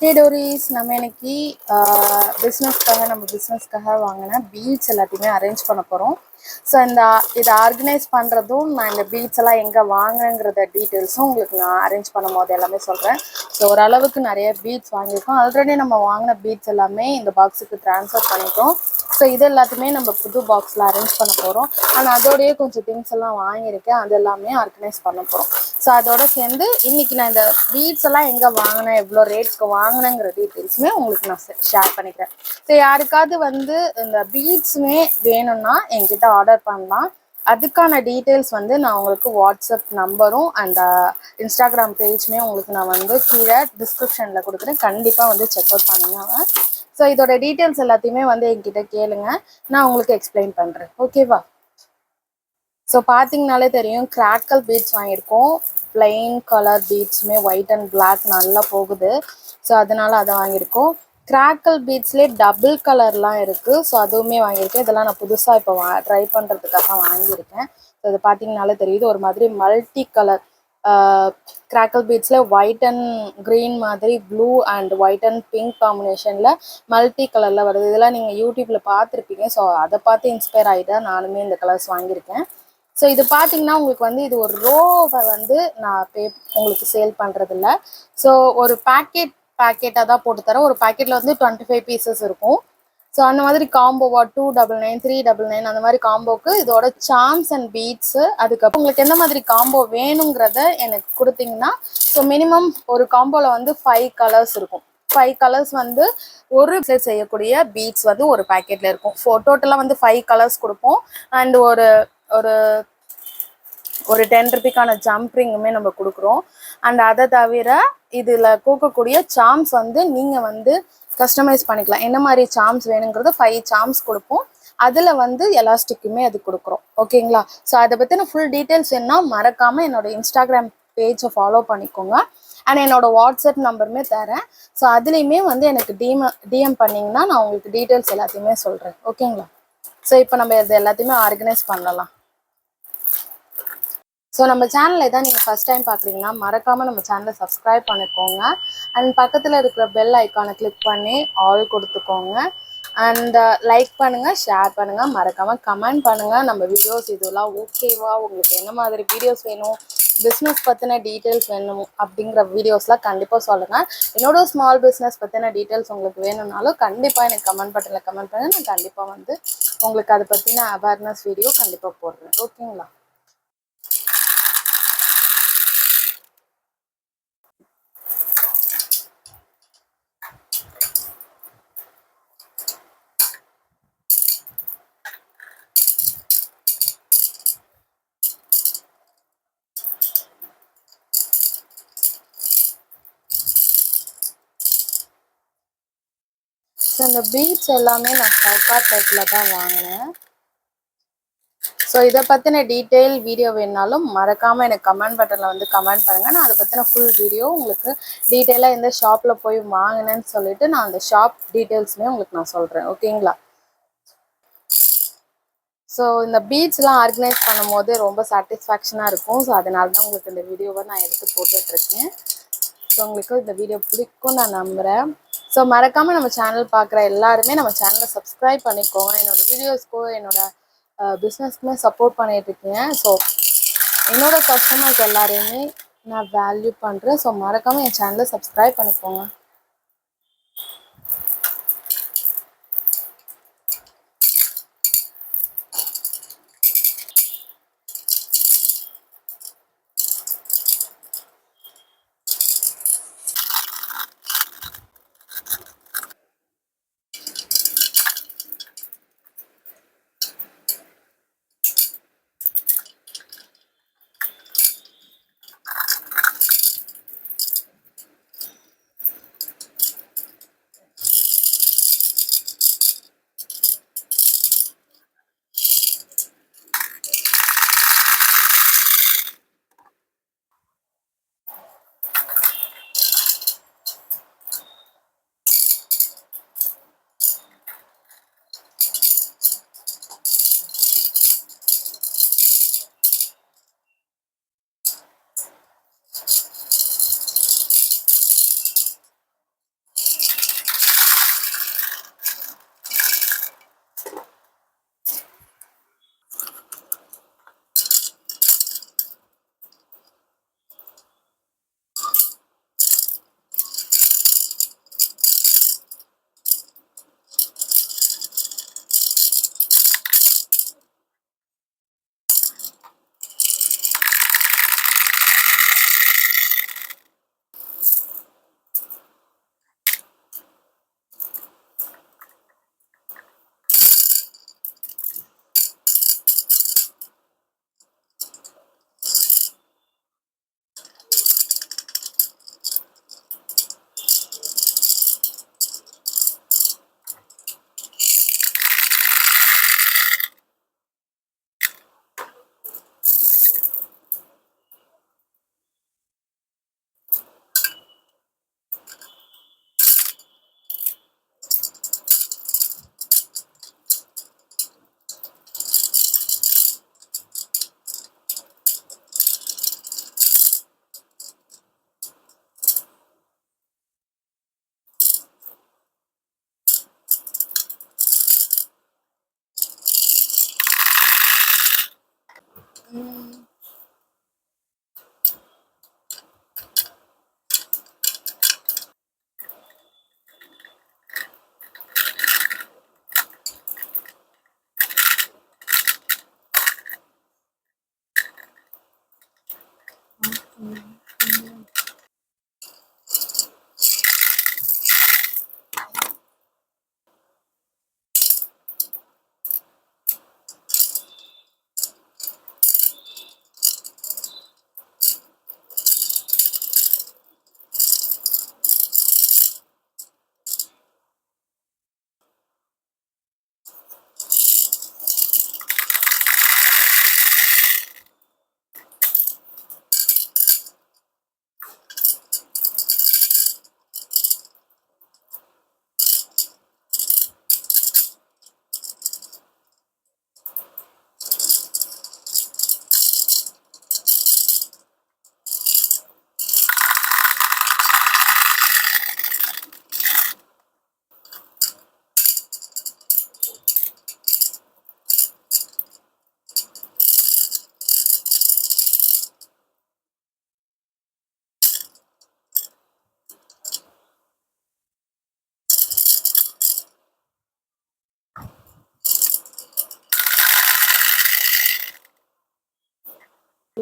ஹே Tories நம்ம இன்னைக்கு பிஸ்னஸ்க்காக நம்ம பிஸ்னஸ்க்காக வாங்கின பீட்ஸ் எல்லாத்தையுமே அரேஞ்ச் பண்ண போகிறோம் ஸோ இந்த இதை ஆர்கனைஸ் பண்ணுறதும் நான் இந்த பீட்ஸ் எல்லாம் எங்கே வாங்கினேங்கிறத டீட்டெயில்ஸும் உங்களுக்கு நான் அரேஞ்ச் பண்ணும் போது எல்லாமே சொல்கிறேன் ஸோ ஓரளவுக்கு நிறைய பீட்ஸ் வாங்கியிருக்கோம். ஆல்ரெடி நம்ம வாங்கின பீட்ஸ் எல்லாமே இந்த பாக்ஸுக்கு ட்ரான்ஸ்ஃபர் பண்ணிட்டோம். ஸோ இது எல்லாத்தையுமே நம்ம புது பாக்ஸில் அரேஞ்ச் பண்ண போகிறோம் ஆனால் அதோடய கொஞ்சம் திங்ஸ் எல்லாம் வாங்கியிருக்கேன். அது எல்லாமே ஆர்கனைஸ் பண்ண போகிறோம் ஸோ அதோட சேர்ந்து இன்னைக்கு நான் இந்த பீட்ஸ் எல்லாம் எங்கே வாங்கினேன்? எவ்வளோ ரேட்ஸ்க்கு வாங்கினேங்கிற டீட்டெயில்ஸுமே உங்களுக்கு நான் ஷேர் பண்ணிக்கிறேன். ஸோ யாருக்காவது வந்து இந்த பீட்ஸுமே வேணும்னா என்கிட்ட ஆர்டர் பண்ணலாம். அதுக்கான டீட்டெயில்ஸ் வந்து நான் உங்களுக்கு வாட்ஸ்அப் நம்பரும் அந்த இன்ஸ்டாகிராம் பேஜுமே உங்களுக்கு நான் வந்து கீழே டிஸ்கிரிப்ஷனில் கொடுக்குறேன். கண்டிப்பாக வந்து செக் அவுட் பண்ணுங்க ஸோ இதோட டீட்டெயில்ஸ் எல்லாத்தையுமே வந்து என்கிட்ட கேளுங்க. நான் உங்களுக்கு எக்ஸ்பிளைன் பண்ணுறேன் ஓகேவா ஸோ பார்த்தீங்கனாலே தெரியும் கிராக்கல் பீட்ஸ் வாங்கியிருக்கோம். பிளெயின் கலர் பீட்ஸுமே ஒயிட் அண்ட் பிளாக் நல்லா போகுது. ஸோ அதனால அதை வாங்கியிருக்கோம். கிராக்கல் பீட்ஸ்லேயே டபுள் கலர்லாம் இருக்குது ஸோ அதுவுமே வாங்கியிருக்கேன். இதெல்லாம் நான் புதுசாக இப்போ வா ட்ரை பண்ணுறதுக்காக வாங்கியிருக்கேன். ஸோ அது பார்த்தீங்கனாலே தெரியுது. ஒரு மாதிரி மல்டி கலர் கிராக்கல் பீட்ஸில் ஒயிட் அண்ட் க்ரீன் மாதிரி blue and white and pink காம்பினேஷனில் மல்டி கலரில் வருது. இதெல்லாம் நீங்கள் யூடியூப்பில் பார்த்துருப்பீங்க. ஸோ அதை பார்த்து இன்ஸ்பயர் ஆகிட்டா நானுமே இந்த கலர்ஸ் வாங்கியிருக்கேன். ஸோ இது பார்த்தீங்கன்னா உங்களுக்கு வந்து இது ஒரு ரோவை வந்து நான் பே உங்களுக்கு சேல் பண்ணுறதில்ல ஸோ ஒரு பேக்கெட் பேக்கெட்டாக தான் போட்டு தரேன். ஒரு பேக்கெட்டில் வந்து டுவெண்ட்டி ஃபைவ் பீசஸ் இருக்கும். ஸோ அந்த மாதிரி காம்போவா two double nine three double nine அந்த மாதிரி காம்போக்கு இதோட சாம்ஸ் அண்ட் பீட்ஸு அதுக்கப்புறம் உங்களுக்கு எந்த மாதிரி காம்போ வேணுங்கிறத எனக்கு கொடுத்தீங்கன்னா ஸோ மினிமம் ஒரு காம்போவில் வந்து ஃபைவ் கலர்ஸ் இருக்கும். ஃபைவ் கலர்ஸ் வந்து ஒரு set செய்யக்கூடிய பீட்ஸ் வந்து ஒரு பேக்கெட்டில் இருக்கும். ஃபோ டோட்டலாக வந்து ஃபைவ் கலர்ஸ் கொடுப்போம். அண்ட் ஒரு ஒரு ஒரு டென் ருபிக்கான ஜம்ப் ரிங்குமே நம்ம கொடுக்குறோம். அண்ட் அதை தவிர இதில் கொடுக்கக்கூடிய சாம்ஸ் வந்து நீங்கள் வந்து கஸ்டமைஸ் பண்ணிக்கலாம். என்ன மாதிரி சாம்ஸ் வேணுங்கிறது ஃபைவ் சாம்ஸ் கொடுப்போம். அதில் வந்து எலாஸ்டிக்குமே அது கொடுக்குறோம். ஓகேங்களா ஸோ அதை பற்றின ஃபுல் டீட்டெயில்ஸ் என்ன மறக்காமல் என்னோட இன்ஸ்டாகிராம் பேஜை ஃபாலோ பண்ணிக்கோங்க. அண்ட் என்னோட வாட்ஸ்அப் நம்பருமே தரேன். ஸோ அதுலேயுமே வந்து எனக்கு டிஎம் டிஎம் பண்ணிங்கன்னா நான் உங்களுக்கு டீட்டெயில்ஸ் எல்லாத்தையுமே சொல்கிறேன் ஓகேங்களா ஸோ இப்போ நம்ம இது எல்லாத்தையுமே ஆர்கனைஸ் பண்ணலாம். ஸோ நம்ம சேனலை தான் நீங்கள் ஃபஸ்ட் டைம் பார்க்குறீங்கன்னா மறக்காமல் நம்ம சேனலை சப்ஸ்கிரைப் பண்ணிக்கோங்க. அண்ட் பக்கத்தில் இருக்கிற பெல் ஐக்கானை கிளிக் பண்ணி ஆல் கொடுத்துக்கோங்க. அண்ட் லைக் uh, பண்ணுங்கள் ஷேர் பண்ணுங்கள் மறக்காமல் கமெண்ட் பண்ணுங்கள் நம்ம வீடியோஸ் இதெல்லாம் ஓகேவா உங்களுக்கு என்ன மாதிரி வீடியோஸ் வேணும்? பிஸ்னஸ் பற்றின டீட்டெயில்ஸ் வேணும்? அப்படிங்கிற வீடியோஸ்லாம் கண்டிப்பாக சொல்லுங்கள் என்னோட ஸ்மால் பிஸ்னஸ் பற்றின டீட்டெயில்ஸ் உங்களுக்கு வேணும்னாலும் கண்டிப்பாக எனக்கு கமெண்ட் பட்டனில் கமெண்ட் பண்ணுங்கள் நான் கண்டிப்பாக வந்து உங்களுக்கு அதை பற்றின அவேர்னஸ் வீடியோ கண்டிப்பாக போடுறேன். ஓகேங்களா ஸோ இந்த பீட்ஸ் எல்லாமே நான் சவுகார் பேக்கில் தான் வாங்கினேன். ஸோ இதை பற்றின டீட்டெயில் வீடியோ வேணாலும் மறக்காமல் எனக்கு கமெண்ட் பட்டனில் வந்து கமெண்ட் பண்ணுங்கள் நான் அதை பற்றின ஃபுல் வீடியோ உங்களுக்கு டீட்டெயிலாக எந்த ஷாப்பில் போய் வாங்கினேன்னு சொல்லிட்டு நான் அந்த ஷாப் டீட்டெயில்ஸுமே உங்களுக்கு நான் சொல்கிறேன் ஓகேங்களா ஸோ இந்த பீட்ஸ்லாம் ஆர்கனைஸ் பண்ணும்போது ரொம்ப சாட்டிஸ்ஃபேக்ஷனாக இருக்கும். ஸோ அதனால தான் உங்களுக்கு இந்த வீடியோவை நான் எடுத்து போட்டுட்ருக்கேன் ஸோ உங்களுக்கு இந்த வீடியோ பிடிக்கும் நான் நம்புகிறேன் ஸோ மறக்காமல் நம்ம சேனல் பார்க்குற எல்லாருமே நம்ம சேனலை சப்ஸ்கிரைப் பண்ணிக்கோங்க. என்னோட வீடியோஸ்க்கோ என்னோட பிஸ்னஸ்க்குமே சப்போர்ட் பண்ணிட்டு இருக்கீங்க. ஸோ என்னோட கஸ்டமர்ஸ் எல்லாரையுமே நான் வேல்யூ பண்ணுறேன் ஸோ மறக்காமல் என் சேனலை சப்ஸ்கிரைப் பண்ணிக்கோங்க. 嗯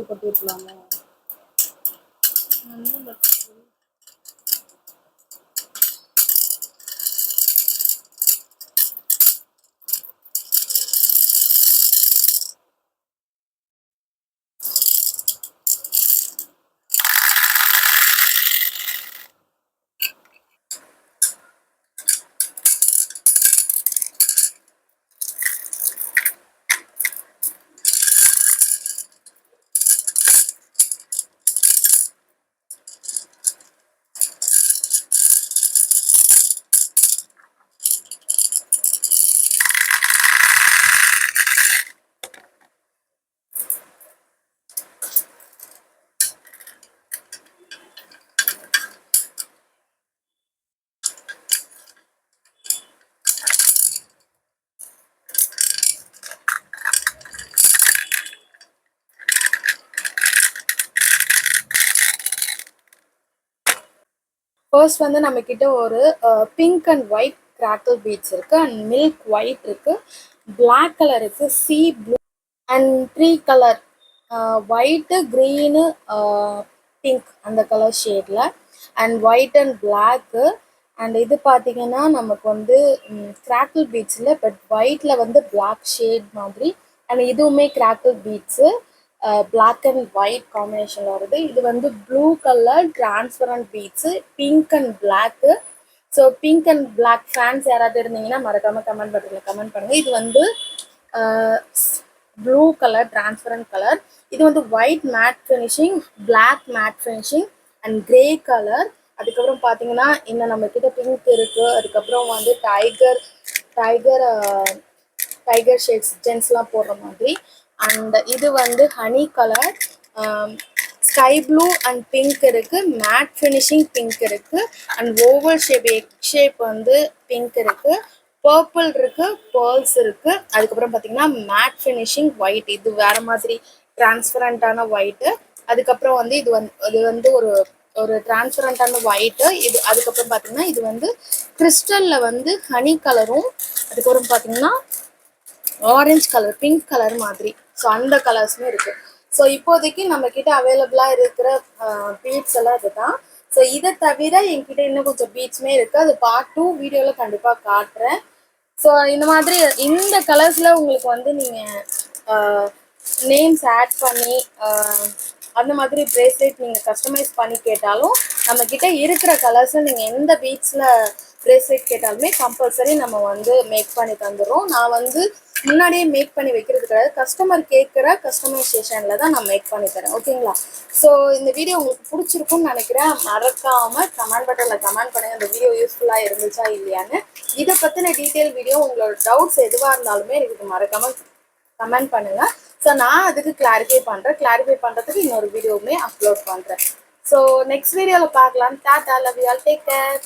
கொட்டிருக்கலாமோ ஃபர்ஸ்ட் வந்து நம்ம கிட்ட ஒரு pink and white crackle beads இருக்கு அண்ட் மில்க் ஒயிட் இருக்கு. பிளாக் கலர் இருக்கு sea blue and three colour white green pink அந்த கலர் ஷேடில் and white and black and இது பார்த்தீங்கன்னா நமக்கு வந்து கிராக்கிள் பீட்ஸில் பட் ஒயிட்டில் வந்து பிளாக் ஷேட் மாதிரி அண்ட் இதுவுமே crackle beads black and white combination வருது. இது வந்து blue colour transparent beads pink and black so pink and black fans யாராவது இருந்தீங்கன்னா மறக்காம கமெண்ட் பண்ணுங்க கமெண்ட் பண்ணுங்க. இது வந்து ப்ளூ கலர் டிரான்ஸ்பரண்ட் கலர் இது வந்து white matte finishing black matte finishing and grey colour அதுக்கப்புறம் பார்த்தீங்கன்னா இன்னும் நம்ம கிட்ட பிங்க் இருக்கு. அதுக்கப்புறம் வந்து டைகர் டைகர் டைகர் ஷேட்ஸ் ஜென்ஸ்லாம் போடுற மாதிரி. அண்ட் இது வந்து honey colour sky blue and pink இருக்குது மேட் ஃபினிஷிங் பிங்க் இருக்கு. And oval shape egg shape வந்து பிங்க் இருக்குது பர்பிள் இருக்குது பேர்ல்ஸ் இருக்குது அதுக்கப்புறம் பார்த்தீங்கன்னா மேட் ஃபினிஷிங் ஒயிட் இது வேறு மாதிரி டிரான்ஸ்பரண்டான ஒயிட்டு அதுக்கப்புறம் வந்து இது வந்து இது வந்து ஒரு ஒரு டிரான்ஸ்பரண்டான ஒயிட்டு இது அதுக்கப்புறம் பார்த்தீங்கன்னா இது வந்து கிறிஸ்டலில் வந்து ஹனி கலரும் அதுக்கப்புறம் பார்த்தீங்கன்னா ஆரஞ்சு கலர் பிங்க் கலர் மாதிரி. ஸோ அந்த கலர்ஸுமே இருக்குது ஸோ இப்போதைக்கு நம்ம கிட்ட அவைலபிளாக இருக்கிற பீட்ஸ் எல்லாம் இதுதான். ஸோ இதை தவிர என்கிட்ட இன்னும் கொஞ்சம் பீட்ஸுமே இருக்குது அது பார்ட் டூ வீடியோவில் கண்டிப்பாக காட்டுறேன். ஸோ இந்த மாதிரி இந்த கலர்ஸில் உங்களுக்கு வந்து நீங்கள் நேம்ஸ் ஆட் பண்ணி அந்த மாதிரி ப்ரேஸ்லெட் நீங்கள் கஸ்டமைஸ் பண்ணி கேட்டாலும் நம்மக்கிட்ட இருக்கிற கலர்ஸை நீங்கள் எந்த பீட்ஸில் ப்ரேஸ்லெட் கேட்டாலுமே கம்பல்சரி நம்ம வந்து மேக் பண்ணி தந்துடுறோம். நான் வந்து முன்னாடியே மேக் பண்ணி வைக்கிறது கிடையாது. கஸ்டமர் கேட்குற கஸ்டமைசேஷனில் தான் நான் மேக் பண்ணி தரேன். ஓகேங்களா? ஸோ இந்த வீடியோ உங்களுக்கு பிடிச்சிருக்கும்னு நினைக்கிறேன். மறக்காமல் கமெண்ட் பட்டனில் கமெண்ட் பண்ணுங்கள் இந்த வீடியோ யூஸ்ஃபுல்லாக இருந்துச்சா இல்லையான்னு. இதை பற்றின டீட்டெயில் வீடியோ உங்களோட டவுட்ஸ் எதுவாக இருந்தாலுமே எனக்கு மறக்காமல் கமெண்ட் பண்ணுங்கள் ஸோ நான் அதுக்கு கிளாரிஃபை பண்ணுறேன் கிளாரிஃபை பண்ணுறதுக்கு இன்னொரு வீடியோவுமே அப்லோட் பண்ணுறேன் ஸோ நெக்ஸ்ட் வீடியோவில் பார்க்கலாம். Tata love you all take care